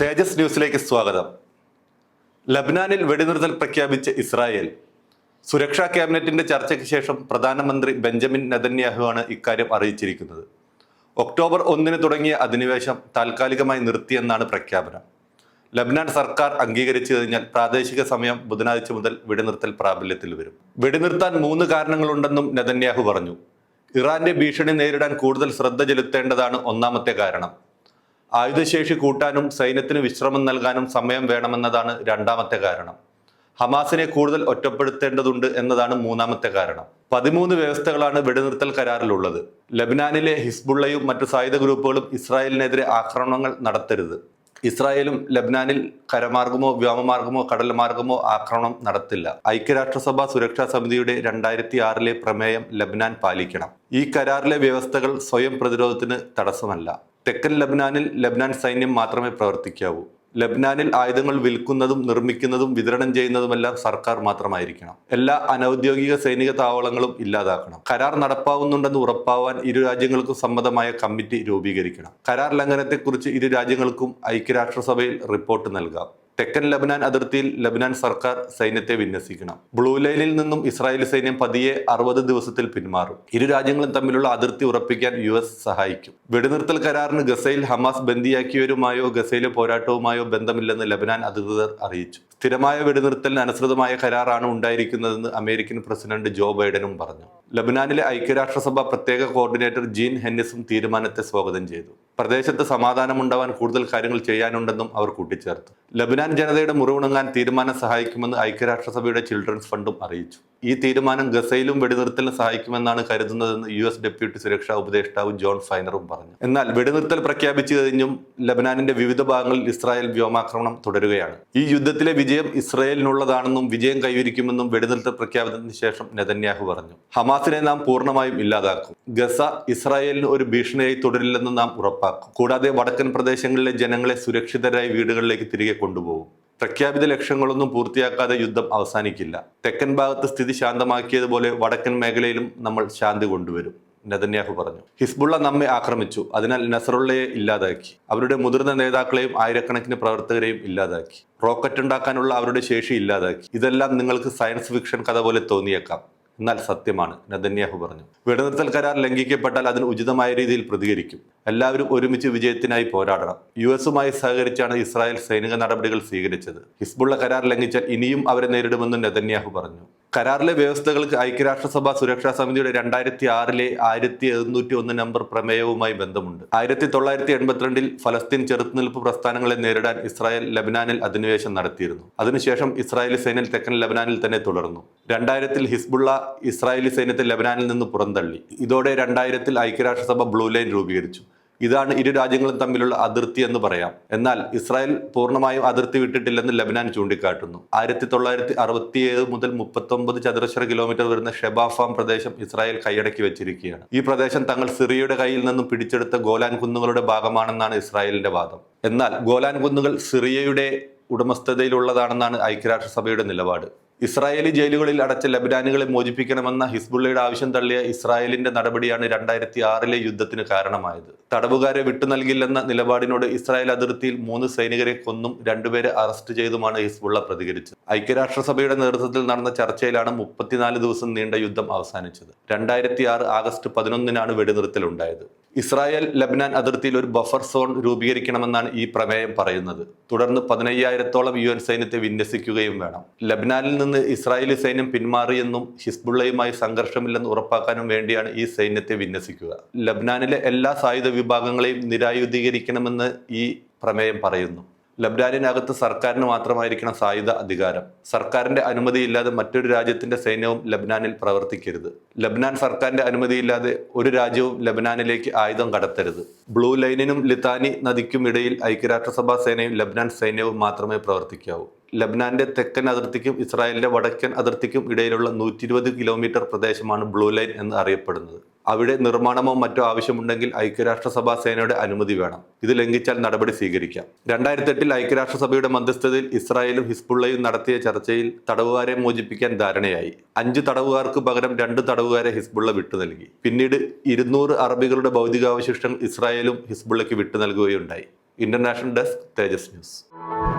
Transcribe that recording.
തേജസ് ന്യൂസിലേക്ക് സ്വാഗതം. ലബ്നാനിൽ വെടിനിർത്തൽ പ്രഖ്യാപിച്ച ഇസ്രായേൽ. സുരക്ഷാ ക്യാബിനറ്റിന്റെ ചർച്ചയ്ക്ക് ശേഷം പ്രധാനമന്ത്രി ബെഞ്ചമിൻ നെതന്യാഹുവാണ് ഇക്കാര്യം അറിയിച്ചിരിക്കുന്നത്. ഒക്ടോബർ ഒന്നിന് തുടങ്ങിയ അധിനിവേശം താൽക്കാലികമായി നിർത്തിയെന്നാണ് പ്രഖ്യാപനം. ലബ്നാൻ സർക്കാർ അംഗീകരിച്ചു കഴിഞ്ഞാൽ പ്രാദേശിക സമയം ബുധനാഴ്ച മുതൽ വെടിനിർത്തൽ പ്രാബല്യത്തിൽ വരും. വെടിനിർത്താൻ മൂന്ന് കാരണങ്ങളുണ്ടെന്നും നെതന്യാഹു പറഞ്ഞു. ഇറാന്റെ ഭീഷണി നേരിടാൻ കൂടുതൽ ശ്രദ്ധ ചെലുത്തേണ്ടതാണ് ഒന്നാമത്തെ കാരണം. ആയുധശേഷി കൂട്ടാനും സൈന്യത്തിന് വിശ്രമം നൽകാനും സമയം വേണമെന്നതാണ് രണ്ടാമത്തെ കാരണം. ഹമാസിനെ കൂടുതൽ ഒറ്റപ്പെടുത്തേണ്ടതുണ്ട് എന്നതാണ് മൂന്നാമത്തെ കാരണം. പതിമൂന്ന് വ്യവസ്ഥകളാണ് വെടിനിർത്തൽ കരാറിലുള്ളത്. ലബനാനിലെ ഹിസ്ബുള്ളയും മറ്റു സായുധ ഗ്രൂപ്പുകളും ഇസ്രായേലിനെതിരെ ആക്രമണങ്ങൾ നടത്തരുത്. ഇസ്രായേലും ലബ്നാനിൽ കരമാർഗമോ വ്യോമമാർഗമോ കടൽ മാർഗമോ ആക്രമണം നടത്തില്ല. ഐക്യരാഷ്ട്രസഭ സുരക്ഷാ സമിതിയുടെ രണ്ടായിരത്തി ആറിലെ പ്രമേയം ലബ്നാൻ പാലിക്കണം. ഈ കരാറിലെ വ്യവസ്ഥകൾ സ്വയം പ്രതിരോധത്തിന് തടസ്സമല്ല. തെക്കൻ ലബ്നാനിൽ ലബ്നാൻ സൈന്യം മാത്രമേ പ്രവർത്തിക്കാവൂ. ലബ്നാനിൽ ആയുധങ്ങൾ വിൽക്കുന്നതും നിർമ്മിക്കുന്നതും വിതരണം ചെയ്യുന്നതുമെല്ലാം സർക്കാർ മാത്രമായിരിക്കണം. എല്ലാ അനൌദ്യോഗിക സൈനിക താവളങ്ങളും ഇല്ലാതാക്കണം. കരാർ നടപ്പാവുന്നുണ്ടെന്ന് ഉറപ്പാവാൻ ഇരു രാജ്യങ്ങൾക്കും സമ്മതമായ കമ്മിറ്റി രൂപീകരിക്കണം. കരാർ ലംഘനത്തെക്കുറിച്ച് ഇരു രാജ്യങ്ങൾക്കും ഐക്യരാഷ്ട്രസഭയിൽ റിപ്പോർട്ട് നൽകാം. തെക്കൻ ലബനാൻ അതിർത്തിയിൽ ലബനാൻ സർക്കാർ സൈന്യത്തെ വിന്യസിക്കണം. ബ്ലൂ ലൈനിൽ നിന്നും ഇസ്രായേൽ സൈന്യം പതിയെ അറുപത് ദിവസത്തിൽ പിന്മാറും. ഇരു രാജ്യങ്ങളും തമ്മിലുള്ള അതിർത്തി ഉറപ്പിക്കാൻ യു എസ് സഹായിക്കും. വെടിനിർത്തൽ കരാറിന് ഗസയിൽ ഹമാസ് ബന്ദിയാക്കിയവരുമായോ ഗസയിലെ പോരാട്ടവുമായോ ബന്ധമില്ലെന്ന് ലബനാൻ അധികൃതർ അറിയിച്ചു. സ്ഥിരമായ വെടിനിർത്തലിന് അനുസൃതമായ കരാറാണ് ഉണ്ടായിരിക്കുന്നതെന്ന് അമേരിക്കൻ പ്രസിഡന്റ് ജോ ബൈഡനും പറഞ്ഞു. ലബനാനിലെ ഐക്യരാഷ്ട്രസഭ പ്രത്യേക കോർഡിനേറ്റർ ജീൻ ഹെന്നിസും തീരുമാനത്തെ സ്വാഗതം ചെയ്തു. പ്രദേശത്ത് സമാധാനമുണ്ടാവാൻ കൂടുതൽ കാര്യങ്ങൾ ചെയ്യാനുണ്ടെന്നും അവർ കൂട്ടിച്ചേർത്തു. ലബനാൻ ജനതയുടെ മുറിവുണങ്ങാൻ തീരുമാനം സഹായിക്കുമെന്ന് ഐക്യരാഷ്ട്രസഭയുടെ ചിൽഡ്രൻസ് ഫണ്ടും അറിയിച്ചു. ഈ തീരുമാനം ഗസയിലും വെടിനിർത്തലിന് സഹായിക്കുമെന്നാണ് കരുതുന്നതെന്ന് യു എസ് ഡെപ്യൂട്ടി സുരക്ഷാ ഉപദേഷ്ടാവ് ജോൺ ഫൈനറും പറഞ്ഞു. എന്നാൽ വെടിനിർത്തൽ പ്രഖ്യാപിച്ചു കഴിഞ്ഞും ലബനാനിന്റെ വിവിധ ഭാഗങ്ങളിൽ ഇസ്രായേൽ വ്യോമാക്രമണം തുടരുകയാണ്. ഈ യുദ്ധത്തിലെ വിജയം ഇസ്രായേലിനുള്ളതാണെന്നും വിജയം കൈവരിക്കുമെന്നും വെടിനിർത്തൽ പ്രഖ്യാപനത്തിന് ശേഷം നെതന്യാഹു പറഞ്ഞു. ഹമാസിനെ നാം പൂർണമായും ഇല്ലാതാക്കും. ഗസ ഇസ്രായേലിന് ഒരു ഭീഷണിയായി തുടരില്ലെന്ന് നാം ഉറപ്പാക്കും. കൂടാതെ വടക്കൻ പ്രദേശങ്ങളിലെ ജനങ്ങളെ സുരക്ഷിതരായി വീടുകളിലേക്ക് തിരികെ കൊണ്ടുപോകും. പ്രഖ്യാപിത ലക്ഷ്യങ്ങളൊന്നും പൂർത്തിയാക്കാതെ യുദ്ധം അവസാനിക്കില്ല. തെക്കൻ ഭാഗത്ത് സ്ഥിതി ശാന്തമാക്കിയതുപോലെ വടക്കൻ മേഖലയിലും നമ്മൾ ശാന്തി കൊണ്ടുവരും നെതന്യാഹു പറഞ്ഞു. ഹിസ്ബുള്ള നമ്മെ ആക്രമിച്ചു അതിനാൽ നസറുള്ളയെ ഇല്ലാതാക്കി. അവരുടെ മുതിർന്ന നേതാക്കളെയും ആയിരക്കണക്കിന് പ്രവർത്തകരെയും ഇല്ലാതാക്കി. റോക്കറ്റ് ഉണ്ടാക്കാനുള്ള അവരുടെ ശേഷി ഇല്ലാതാക്കി. ഇതെല്ലാം നിങ്ങൾക്ക് സയൻസ് ഫിക്ഷൻ കഥ പോലെ തോന്നിയേക്കാം. എന്നാൽ സത്യമാണ്. നദന്യാഹു പറഞ്ഞു. വെടിനിർത്തൽ കരാർ ലംഘിക്കപ്പെട്ടാൽ അതിന് ഉചിതമായ രീതിയിൽ പ്രതികരിക്കും. എല്ലാവരും ഒരുമിച്ച് വിജയത്തിനായി പോരാടണം. യു എസുമായി സഹകരിച്ചാണ് ഇസ്രായേൽ സൈനിക നടപടികൾ സ്വീകരിച്ചത്. ഹിസ്ബുള്ള കരാർ ലംഘിച്ചാൽ ഇനിയും അവരെ നേരിടുമെന്ന് നദന്യാഹു പറഞ്ഞു. കരാറിലെ വ്യവസ്ഥകൾക്ക് ഐക്യരാഷ്ട്രസഭ സുരക്ഷാ സമിതിയുടെ രണ്ടായിരത്തി ആറിലെ ആയിരത്തി എഴുന്നൂറ്റി ഒന്ന് നമ്പർ പ്രമേയവുമായി ബന്ധമുണ്ട്. ആയിരത്തി തൊള്ളായിരത്തി എൺപത്തിരണ്ടിൽ ഫലസ്തീൻ ചെറുത്തുനിൽപ്പ് പ്രസ്ഥാനങ്ങളെ നേരിടാൻ ഇസ്രായേൽ ലബനാനിൽ അധിനിവേശം നടത്തിയിരുന്നു. അതിനുശേഷം ഇസ്രായേലി സൈന്യം തെക്കൻ ലബനാനിൽ തന്നെ തുടർന്നു. രണ്ടായിരത്തിൽ ഹിസ്ബുള്ള ഇസ്രായേലി സൈന്യത്തെ ലബനാനിൽ നിന്ന് പുറന്തള്ളി. ഇതോടെ രണ്ടായിരത്തിൽ ഐക്യരാഷ്ട്രസഭ ബ്ലൂ ലൈൻ രൂപീകരിച്ചു. ഇതാണ് ഇരു രാജ്യങ്ങളും തമ്മിലുള്ള അതിർത്തി എന്ന് പറയാം. എന്നാൽ ഇസ്രായേൽ പൂർണമായും അതിർത്തി വിട്ടിട്ടില്ലെന്ന് ലബനാൻ ചൂണ്ടിക്കാട്ടുന്നു. ആയിരത്തി തൊള്ളായിരത്തി അറുപത്തിയേഴ് മുതൽ മുപ്പത്തൊമ്പത് ചതുരശ്ര കിലോമീറ്റർ വരുന്ന ഷെബാഫാം പ്രദേശം ഇസ്രായേൽ കൈയടക്കി വെച്ചിരിക്കുകയാണ്. ഈ പ്രദേശം തങ്ങൾ സിറിയയുടെ കയ്യിൽ നിന്നും പിടിച്ചെടുത്ത ഗോലാൻ കുന്നുകളുടെ ഭാഗമാണെന്നാണ് ഇസ്രായേലിന്റെ വാദം. എന്നാൽ ഗോലാൻ കുന്നുകൾ സിറിയയുടെ ഉടമസ്ഥതയിലുള്ളതാണെന്നാണ് ഐക്യരാഷ്ട്രസഭയുടെ നിലപാട്. ഇസ്രായേലി ജയിലുകളിൽ അടച്ച ലബനാനുകളെ മോചിപ്പിക്കണമെന്ന ഹിസ്ബുള്ളയുടെ ആവശ്യം തള്ളിയ ഇസ്രായേലിന്റെ നടപടിയാണ് രണ്ടായിരത്തി ആറിലെ യുദ്ധത്തിന് കാരണമായത്. തടവുകാരെ വിട്ടു നൽകില്ലെന്ന നിലപാടിനോട് ഇസ്രായേൽ അതിർത്തിയിൽ മൂന്ന് സൈനികരെ കൊന്നും രണ്ടുപേരെ അറസ്റ്റ് ചെയ്തുമാണ് ഹിസ്ബുള്ള പ്രതികരിച്ചത്. ഐക്യരാഷ്ട്രസഭയുടെ നേതൃത്വത്തിൽ നടന്ന ചർച്ചയിലാണ് മുപ്പത്തിനാല് ദിവസം നീണ്ട യുദ്ധം അവസാനിച്ചത്. രണ്ടായിരത്തി ആറ് ആഗസ്റ്റ് പതിനൊന്നിനാണ് വെടിനിർത്തൽ ഉണ്ടായത് ഇസ്രായേൽ ലബ്നാൻ അതിർത്തിയിൽ ഒരു ബഫർ സോൺ രൂപീകരിക്കണമെന്നാണ് ഈ പ്രമേയം പറയുന്നത്. തുടർന്ന് പതിനയ്യായിരത്തോളം യു എൻ സൈന്യത്തെ വിന്യസിക്കുകയും വേണം. ലബ്നാനിൽ നിന്ന് ഇസ്രായേലി സൈന്യം പിന്മാറിയെന്നും ഹിസ്ബുള്ളയുമായി സംഘർഷമില്ലെന്ന് ഉറപ്പാക്കാനും വേണ്ടിയാണ് ഈ സൈന്യത്തെ വിന്യസിക്കുക. ലബ്നാനിലെ എല്ലാ സായുധ വിഭാഗങ്ങളെയും നിരായുധീകരിക്കണമെന്ന് ഈ പ്രമേയം പറയുന്നു. ലബ്നാനിനകത്ത് സർക്കാരിന് മാത്രമായിരിക്കണം സായുധ അധികാരം. സർക്കാരിന്റെ അനുമതിയില്ലാതെ മറ്റൊരു രാജ്യത്തിന്റെ സൈന്യവും ലബ്നാനിൽ പ്രവർത്തിക്കരുത്. ലബ്നാൻ സർക്കാരിന്റെ അനുമതിയില്ലാതെ ഒരു രാജ്യവും ലബ്നാനിലേക്ക് ആയുധം കടത്തരുത്. ബ്ലൂ ലൈനിനും ലിത്താനി നദിക്കും ഇടയിൽ ഐക്യരാഷ്ട്രസഭാ സേനയും ലബ്നാൻ സൈന്യവും മാത്രമേ പ്രവർത്തിക്കാവൂ. ലബ്നാന്റെ തെക്കൻ അതിർത്തിക്കും ഇസ്രായേലിന്റെ വടക്കൻ അതിർത്തിക്കും ഇടയിലുള്ള നൂറ്റി ഇരുപത് കിലോമീറ്റർ പ്രദേശമാണ് ബ്ലൂ ലൈൻ എന്ന് അറിയപ്പെടുന്നത്. അവിടെ നിർമ്മാണമോ മറ്റോ ആവശ്യമുണ്ടെങ്കിൽ ഐക്യരാഷ്ട്രസഭാ സേനയുടെ അനുമതി വേണം. ഇത് ലംഘിച്ചാൽ നടപടി സ്വീകരിക്കാം. രണ്ടായിരത്തി എട്ടിൽ ഐക്യരാഷ്ട്രസഭയുടെ മധ്യസ്ഥതയിൽ ഇസ്രായേലും ഹിസ്ബുള്ളയും നടത്തിയ ചർച്ചയിൽ തടവുകാരെ മോചിപ്പിക്കാൻ ധാരണയായി. അഞ്ച് തടവുകാർക്ക് പകരം രണ്ട് തടവുകാരെ ഹിസ്ബുള്ള വിട്ടു നൽകി. പിന്നീട് ഇരുന്നൂറ് അറബികളുടെ ഭൗതികാവശിഷ്ടങ്ങൾ ഇസ്രായേലും ഹിസ്ബുള്ളയ്ക്ക് വിട്ടു നൽകുകയുണ്ടായി. International desk Tejas news.